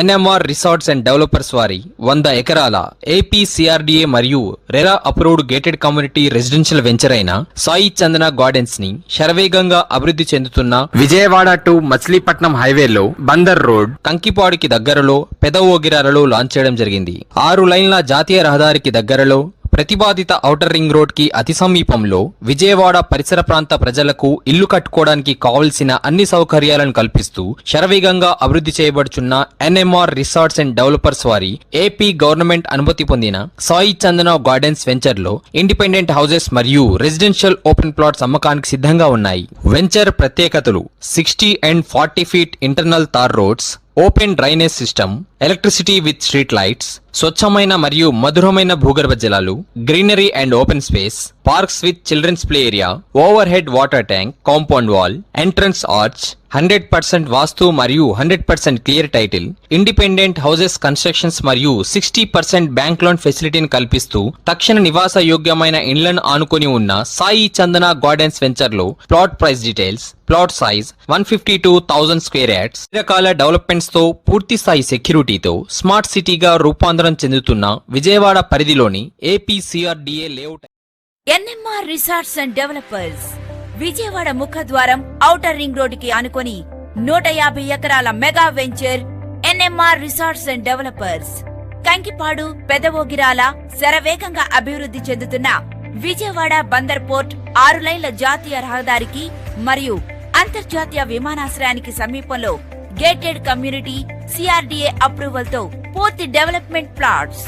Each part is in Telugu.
ఎన్ఎంఆర్ రిసార్ట్స్ అండ్ డెవలపర్స్ వారి వంద ఎకరాల ఏపీ సిఆర్డీఏ మరియు RERA approved gated community residential venture అయిన సాయి చందన గార్డెన్స్ని శరవేగంగా అభివృద్ధి చెందుతున్న విజయవాడ టు మచిలీపట్నం హైవేలో బందర్ రోడ్ కంకిపాడుకి దగ్గరలో పెదవోగిరాలలో లాంచ్ చేయడం జరిగింది. ఆరు లైన్ల జాతీయ రహదారికి దగ్గరలో ప్రతిపాదిత ఔటర్ రింగ్ రోడ్కి అతి సమీపంలో విజయవాడ పరిసర ప్రాంత ప్రజలకు ఇల్లు కట్టుకోవడానికి కావలసిన అన్ని సౌకర్యాలను కల్పిస్తూ శరవేగంగా అభివృద్ధి చేయబడుచున్న ఎన్ఎంఆర్ రిసార్ట్స్ అండ్ డెవలపర్స్ వారి ఏపీ గవర్నమెంట్ అనుమతి పొందిన సాయి చందన గార్డెన్స్ వెంచర్లో ఇండిపెండెంట్ హౌసెస్ మరియు రెసిడెన్షియల్ ఓపెన్ ప్లాట్స్ అమ్మకానికి సిద్ధంగా ఉన్నాయి. వెంచర్ ప్రత్యేకతలు sixty and forty feet internal tar roads open drainage system electricity with street lights స్వచ్ఛమైన మరియు మధురమైన భూగర్భ జలాలు greenery and open space parks with children's play area overhead water tank compound wall entrance arch hundred percent vastu మరియు hundred percent clear title independent houses constructions మరియు సిక్స్టీ పర్సెంట్ బ్యాంక్ లోన్ ఫెసిలిటీని కల్పిస్తూ తక్షణ నివాస యోగ్యమైన ఇండ్లను ఆనుకుని ఉన్న సాయి చందన గార్డెన్స్ వెంచర్లో plot price details plot size one fifty two thousand square yards రకాల డెవలప్మెంట్స్తో పూర్తి స్థాయి సెక్యూరిటీ పోటీతో స్మార్ట్ సిటీగా రూపాంతరం చెందుతున్న విజయవాడ పరిధిలోని APCRDA layout NMR resorts and developers. Vijayawada ముఖద్వారం ఔటర్ రింగ్ రోడ్డుకి ఆనుకొని నూట యాభై ఎకరాల mega venture NMR resorts and developers. Kankipadu Pedavogirala శరవేగంగా అభివృద్ధి చెందుతున్న విజయవాడ బందర్ పోర్ట్ ఆరు లైన్ల జాతీయ రహదారికి మరియు అంతర్జాతీయ విమానాశ్రయానికి సమీపంలో గేటెడ్ కమ్యూనిటీ సిఆర్డీఏ అప్రూవల్తో పూర్తి డెవలప్మెంట్ ప్లాట్స్.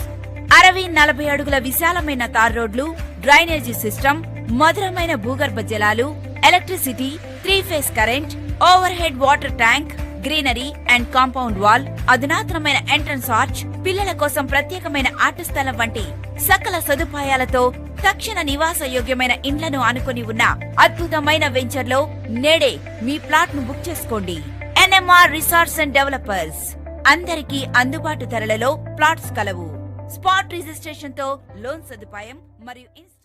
అరవై నలభై అడుగుల విశాలమైన తార్ రోడ్లు డ్రైనేజీ సిస్టమ్ మధురమైన భూగర్భ జలాలు electricity three phase current overhead water tank greenery and compound wall అధునాతనమైన ఎంట్రన్స్ ఆర్చ్ పిల్లల కోసం ప్రత్యేకమైన ఆట స్థలం వంటి సకల సదుపాయాలతో తక్షణ నివాస యోగ్యమైన ఇండ్లను ఆనుకొని ఉన్న అద్భుతమైన వెంచర్లో నేడే మీ ప్లాట్ను బుక్ చేసుకోండి. NMR resorts and developers. అందరికీ అందుబాటు ధరలలో ప్లాట్స్ కలవు. స్పాట్ రిజిస్ట్రేషన్తో లోన్ సదుపాయం మరియు ఇన్స్-